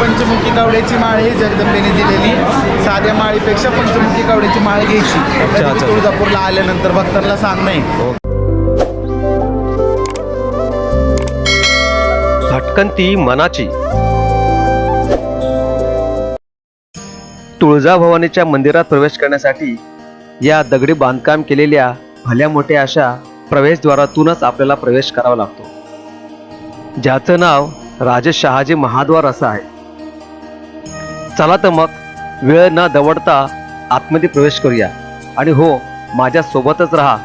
पंचमुखी कावड्याची माळ ही जगदंबेने दिलेली. साध्या माळीपेक्षा पंचमुखी कावड्याची माळ घ्यायची. तुळजापूरला आल्यानंतर भक्तांना सांग नाही. हो. भटकंती मनाची. तुळजाभवानीच्या मंदिरात प्रवेश करण्यासाठी या दगडी बांधकाम केलेल्या भल्या मोठ्या अशा प्रवेशद्वारातूनच आपल्याला प्रवेश करावा लागतो. ज्याचं नाव राजे शहाजी महाद्वार असं आहे. चला तर मग वेळ न दवडता आतमध्ये प्रवेश करूया. आणि हो माझ्या सोबतच राहा.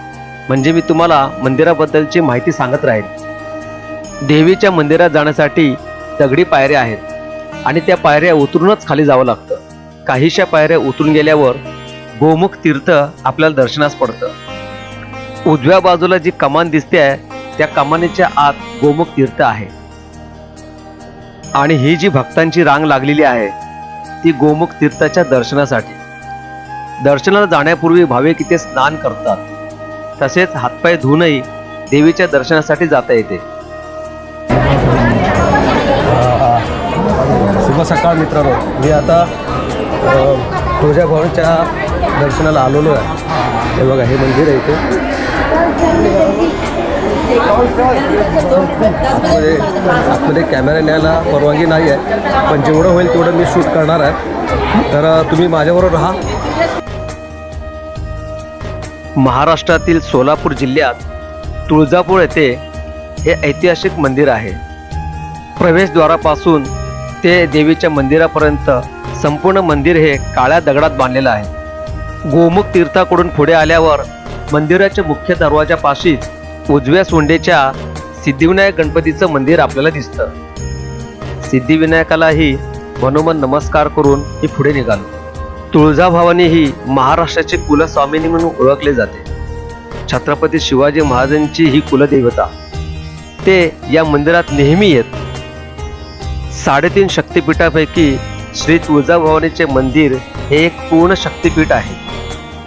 म्हणजे मी तुम्हाला मंदिराबद्दलची माहिती सांगत राहील देवीच्या मंदिरात जाण्यासाठी दगडी पायऱ्या आहेत. आणि त्या पायऱ्या उतरूनच खाली जावं लागतं. काहीशा पायऱ्या उतरून गेल्यावर गोमुख तीर्थ आपल्याला दर्शनास पडतं. उजव्या बाजूला जी कमान दिसते आहे त्या कमानीच्या आत गोमुख तीर्थ आहे. आणि ही जी भक्तांची रांग लागलेली आहे ती गोमुख तीर्थाच्या दर्शनासाठी. दर्शनाला जाण्यापूर्वी भाविक इथे स्नान करतात. तसेच हातपाय धुवूनही देवीच्या दर्शनासाठी जाता येते. शुभ सकाळ मित्रांनो. मी आता तुळजाभवानीच्या दर्शनाला आलेलो आहे. हे बघा हे मंदिर आहे इथे. आतमध्ये आतमध्ये कॅमेरा न्यायला परवानगी नाही आहे पण जेवढं होईल तेवढं मी शूट करणार आहे. तर तुम्ही माझ्याबरोबर राहा. महाराष्ट्रातील सोलापूर जिल्ह्यात तुळजापूर येथे हे ऐतिहासिक मंदिर आहे. प्रवेशद्वारापासून ते देवीच्या मंदिरापर्यंत संपूर्ण मंदिर हे काळ्या दगडात बांधलेलं आहे. गोमुख तीर्थाकडून पुढे आल्यावर मंदिराच्या मुख्य दरवाजापाशीच उजव्या सोंडेच्या सिद्धिविनायक गणपतीचं मंदिर आपल्याला दिसतं. सिद्धिविनायकालाही मनोमन नमस्कार करून मी पुढे निघालो. तुळजाभवानी ही महाराष्ट्राची कुलस्वामिनी म्हणून ओळखले जाते. छत्रपती शिवाजी महाराजांची ही कुलदेवता. ते या मंदिरात नेहमी येत. साडेतीन शक्तिपीठापैकी श्री तुळजाभवानीचे मंदिर हे एक पूर्ण शक्तिपीठ आहे.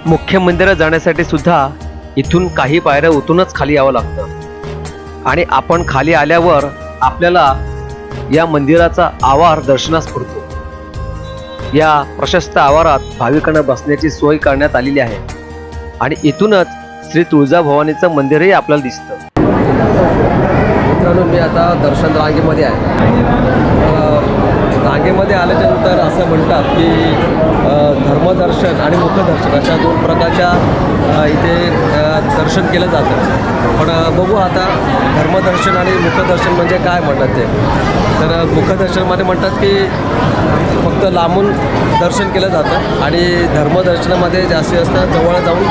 मुख्य मंदिरात जाण्यासाठी सुद्धा इथून काही पायऱ्या उतरूनच खाली यावं लागतं. आणि आपण खाली आल्यावर आपल्याला या मंदिराचा आवार दर्शनास पडतो या प्रशस्त आवारात भाविकांना बसण्याची सोय करण्यात आलेली आहे. आणि इथूनच श्री तुळजाभवानीचं मंदिरही आपल्याला दिसतं. मित्रांनो मी आता दर्शन रांगेमध्ये आहे. अ, आल्याच्यानंतर असं म्हणतात की धर्मदर्शन आणि मुखदर्शन अशा दोन प्रकारच्या इथे दर्शन केलं जातं. पण बघू आता धर्मदर्शन आणि मुखदर्शन म्हणजे काय म्हणतात ते. तर मुखदर्शनमध्ये म्हणतात की फक्त लांबून दर्शन केलं जातं आणि धर्मदर्शनामध्ये जास्तीत जास्त जवळ जाऊन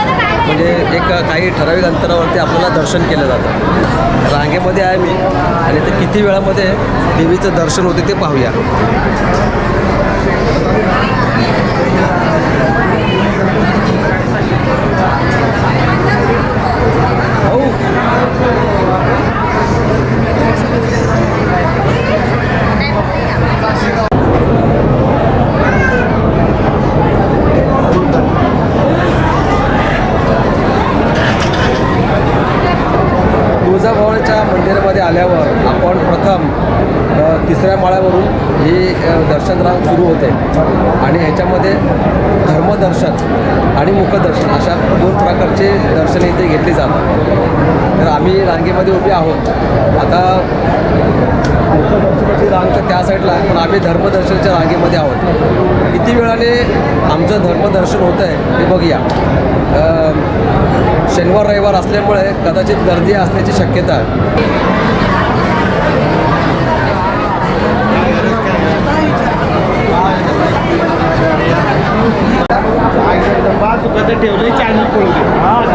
म्हणजे एक काही ठराविक अंतरावरती आपल्याला दर्शन केलं जातं. रांगेमध्ये आहे मी. आणि ते किती वेळामध्ये देवीचं दर्शन होते ते पाहूया तुळजाभवानीच्या मंदिरामध्ये आल्यावर आपण प्रथम तिसऱ्या माळ्यावरून ही दर्शनरांग दर्शन सुरू होते. आणि ह्याच्यामध्ये धर्मदर्शन आणि मुखदर्शन अशा दोन प्रकारचे दर्शन इथे घेतले जातात. तर आम्ही रांगेमध्ये उभे आहोत. आता मुखदर्शनाची रांग तर त्या साईडला आहे पण आम्ही धर्मदर्शनाच्या रांगेमध्ये आहोत. किती वेळाने आमचं धर्मदर्शन होतं आहे ते बघूया शनिवार रविवार असल्यामुळे कदाचित गर्दी असण्याची शक्यता आहे. बाजूकडे ठेवलंय चॅनल पळू लय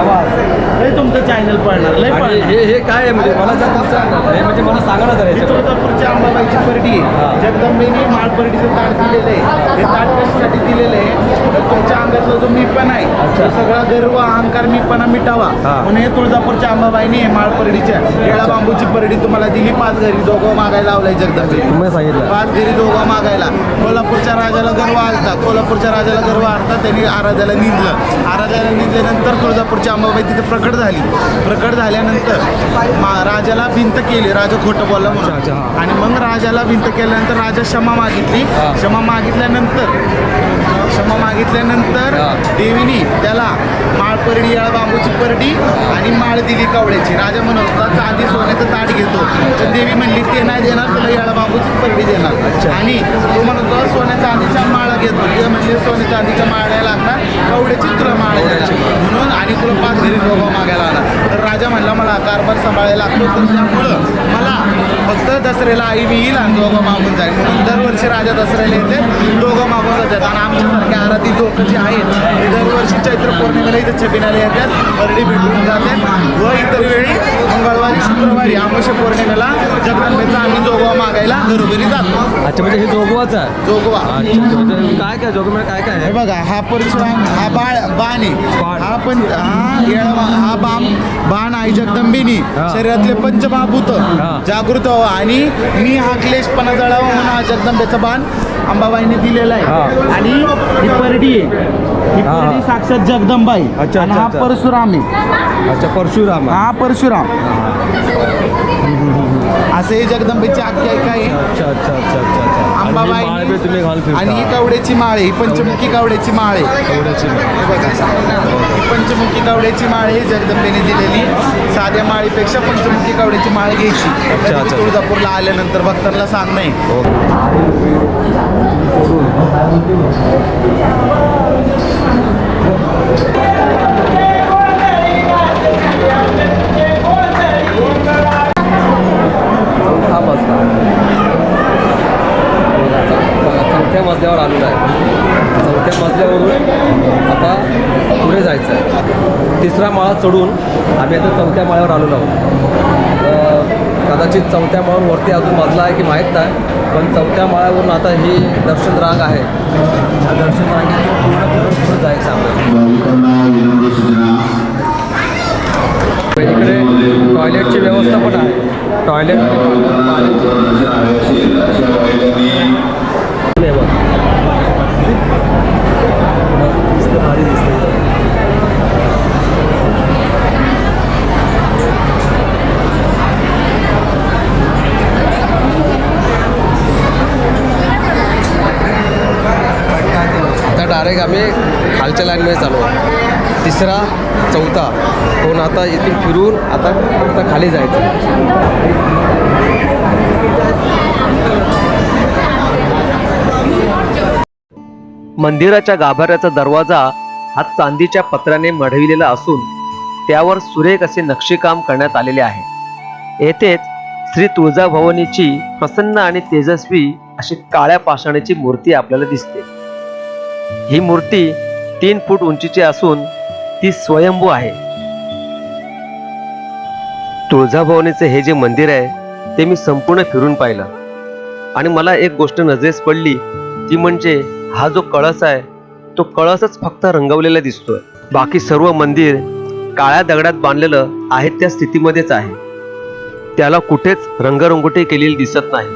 तुमचं चॅनल पळणार लय आणि पळणार. हे हे काय आहे म्हणजे? मला जर तुमचं हे म्हणजे मला सांगा ना जरा ही याच्याबद्दल. तुळजापूरच्या अंबाबाईची परडी हा. जगदंबेने माळपरडीचं ताट दिलेलं आहे. हे ताट कशासाठी दिलेलं आहे? तर तुमच्या अंगातला जो मीपणा आहे तो सगळा गर्व अहंकार मीपणा मिटावा. हा. म्हणून हे तुळजापूरच्या अंबाबाईने माळपरडीच्या केळा बांबूची परडी तुम्हाला दिली पाच घरी दोघं मागायला लावलाय जगदंबे तुम्ही सांगितलं. पाच घरी दोघं मागायला. कोल्हापूरच्या राजाला गर्व आलता. कोल्हापूरच्या राजाला गर्व आलता त्यांनी आराध्याला निंदलं. आराध्याला निंदल्यानंतर तुळजापूरची अंबाबाई तिथे प्रकट झाली. प्रकट झाल्यानंतर मा- राजाला भिंत केली राजा खोटं बोलला म्हणून. आणि मग राजाला भिंत केल्यानंतर राजा क्षमा मागितली. क्षमा मागितल्यानंतर क्षमा मागितल्यानंतर. देवीनी त्याला माळ परडी या बांबूची परडी माळ दिली कवड्याची राजा म्हणत होता चांदी सोन्याचं ताट घेतो. तर देवी म्हणली ते नाही देणार तुला याळा बांबूचीच परडी देणार. आणि तो म्हणत होता सोन्या चांदीच्या माळा घेतो. ते म्हणजे सोन्या चांदीच्या माळ्या लागणार कवड्याची तुला माळ. देणार म्हणून आणि तुला पाच घरी जोगा मागायला आला. तर राजा म्हणला मला कारभार सांभाळायला लागतो तर त्यामुळं मला फक्त दसऱ्याला आई मी येईल आणि जोगा मागून जाईल. म्हणून दरवर्षी राजा दसऱ्याला येते. जातात आणि आमच्यासारख्या आराधी लोक जी आहेत ते दरवर्षी चैत्र पौर्णिमेला इथे छबिनाला येतात. परडी भेटून जातात. व इतर वेळी मंगळवारी शुक्रवारी अमावस्या पौर्णिमेला जगदंबेचा आम्ही जोगवा मागायला घरोघरी जातो. अच्छा म्हणजे हे जोगवाच जोगवा. म्हणजे काय काय जोगमध्ये काय काय हे आहे बघा हा परशुराम हा बाळ बाण. आहे. हा पण हा हा आहे जगदंबिनी. शरीरातले पंचमहाभूत. जागृत व्हावं आणि मी हा क्लेशपणा जळावा म्हणून हा जगदंबेचा बाण अंबाबाईने दिलेला आहे. आणि ही परडी आहे ही. परडी साक्षात जगदंबा आहे अच्छा, आणि हा अच्छा. परशुराम आहे अच्छा परशुराम. हा परशुराम असे हे जगदंबेची आख्यायिका आहे अच्छा अच्छा अच्छा अच्छा अंबाबाई माळ बी तुम्ही घाल आणि ही कवड्याची माळ आहे ही पंचमुखी कवड्याची माळ आहे माळ. हे बघा ही पंचमुखी कावड्याची माळ आहे जगदंबेने दिलेली साध्या माळीपेक्षा पंचमुखी कावड्याची माळ घ्यायची. तुळजापूरला आल्यानंतर भक्तांना सांग नाही. मजल्यावर आलेलो आहे. चौथ्या मजल्यावरून आता पुढे जायचं आहे तिसरा माळा चढून आम्ही आता चौथ्या माळ्यावर आलेलो आहोत. कदाचित चौथ्या माळावर वरती अजून मजला आहे की माहीत नाही पण चौथ्या माळ्यावरून आता ही दर्शन रांग आहे. या दर्शन रांगेतून पूर्ण पुढे जायचं आपल्याला सूचना. इकडे टॉयलेटची व्यवस्था पण आहे. टॉयलेट आहे बघ. आता डायरेक्ट आम्ही खालच्या लाईनमध्ये चालू आहे. तिसरा चौथा. कोण आता इथून फिरून आता आता खाली जायचं. मंदिराच्या गाभाऱ्याचा दरवाजा हा चांदीच्या पत्राने मढविलेला असून त्यावर सुरेख असे नक्षीकाम करण्यात आलेले आहे. येथेच श्री तुळजाभवानीची प्रसन्न आणि तेजस्वी अशी काळ्या पाषाणाची मूर्ती आपल्याला दिसते. ही मूर्ती तीन फूट उंचीची असून ती स्वयंभू आहे. तुळजाभवानीचे हे जे मंदिर आहे ते मी संपूर्ण फिरून पाहिलं. आणि मला एक गोष्ट नजरेस पडली ती म्हणजे हा जो कळस आहे तो कळसच फक्त रंगवलेला दिसतोय. बाकी सर्व मंदिर काळ्या दगडात बांधलेलं आहे त्या स्थितीमध्येच आहे. त्याला कुठेच रंगरंगोटी केलेली दिसत नाही.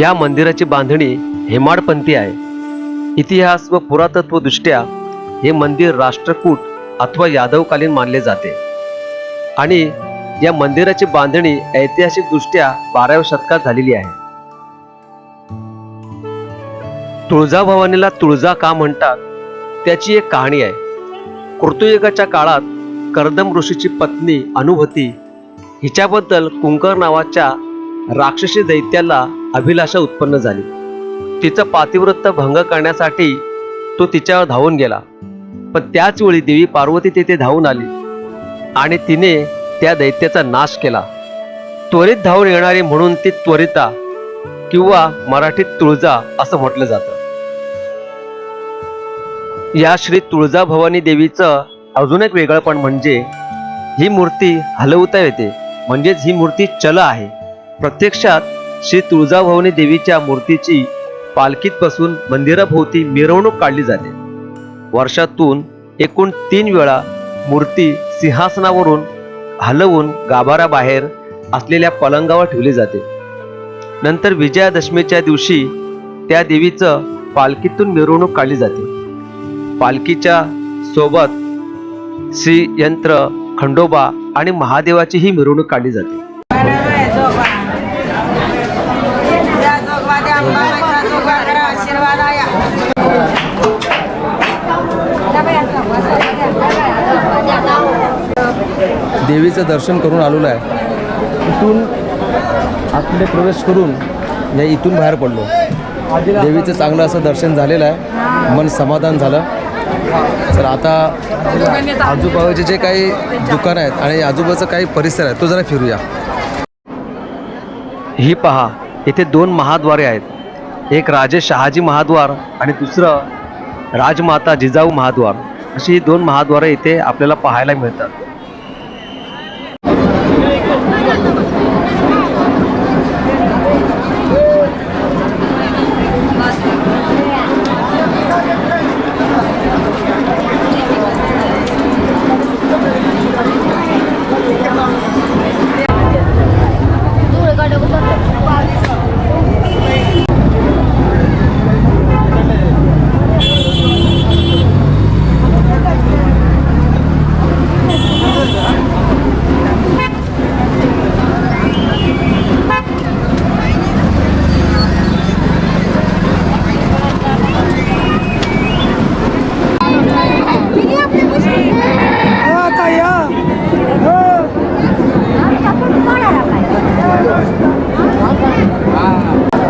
या मंदिराची बांधणी हेमाडपंथी आहे. इतिहास व पुरातत्व दृष्ट्या हे मंदिर राष्ट्रकूट अथवा यादवकालीन मानले जाते. आणि या मंदिराची बांधणी ऐतिहासिक दृष्ट्या बाराव्या शतकात झालेली आहे. तुळजाभवानीला तुळजा का म्हणतात? त्याची एक कहाणी आहे. कृतयुगाच्या काळात कर्दम ऋषीची पत्नी अनुभूती हिच्याबद्दल कुंकर नावाच्या राक्षसी दैत्याला अभिलाषा उत्पन्न झाली. तिचं पातिवृत्त भंग करण्यासाठी तो तिच्यावर धावून गेला. पण त्याच वेळी देवी पार्वती तिथे धावून आली आणि तिने त्या दैत्याचा नाश केला. त्वरित धावून येणारी म्हणून ती त्वरिता किंवा मराठीत तुळजा असं म्हटलं जातं. या श्री तुळजाभवानी देवीचं अजून एक वेगळंपण म्हणजे ही मूर्ती हलवता येते. म्हणजेच ही मूर्ती चल आहे. प्रत्यक्षात श्री तुळजाभवानी देवीच्या मूर्तीची पालखीत बसून मंदिराभोवती मिरवणूक काढली जाते. वर्षातून एकूण तीन वेळा मूर्ती सिंहासनावरून हलवून गाभाराबाहेर असलेल्या पलंगावर ठेवली जाते. नंतर विजयादशमीच्या दिवशी त्या देवीचं पालखीतून मिरवणूक काढली जाते. पालखीच्या सोबत श्री यंत्र खंडोबा आणि महादेवाची ही मिरवणूक काढली जाते. देवीचं दर्शन करून आलेलो आहे. इथून आपले प्रवेश करून या इथून बाहेर पडलो. देवीचं चांगलं असं दर्शन झालेलं आहे. मन समाधान झालं. तर आता आजूबाजूचे जे काही दुकानं आहेत आणि आजूबाजूचा काही परिसर आहे तो जरा फिरूया. ही पहा येथे दोन महाद्वारे आहेत. एक राजे शहाजी महाद्वार आणि दुसरं राजमाता जिजाऊ महाद्वार. अशी ही दोन महाद्वारे इथे आपल्याला पाहायला मिळतात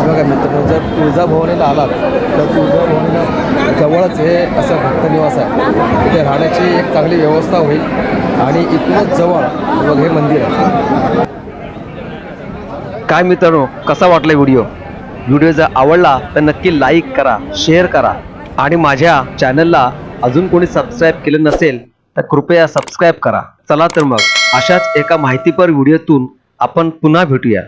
बघा मित्रांनो जर तुळजाभवानीला आलात तर तुळजाभवानीला जवळच हे असं भक्तनिवास आहे इथे राहण्याची एक चांगली व्यवस्था होईल आणि इथूनच जवळ हे मंदिर आहे. काय मित्रांनो कसा वाटला व्हिडिओ? व्हिडिओ जर आवडला तर नक्की लाईक करा शेअर करा. आणि माझ्या चॅनलला अजून कोणी सबस्क्राईब केलं नसेल तर कृपया सबस्क्राईब करा. चला तर मग अशाच एका माहितीपर व्हिडिओतून आपण पुन्हा भेटूया.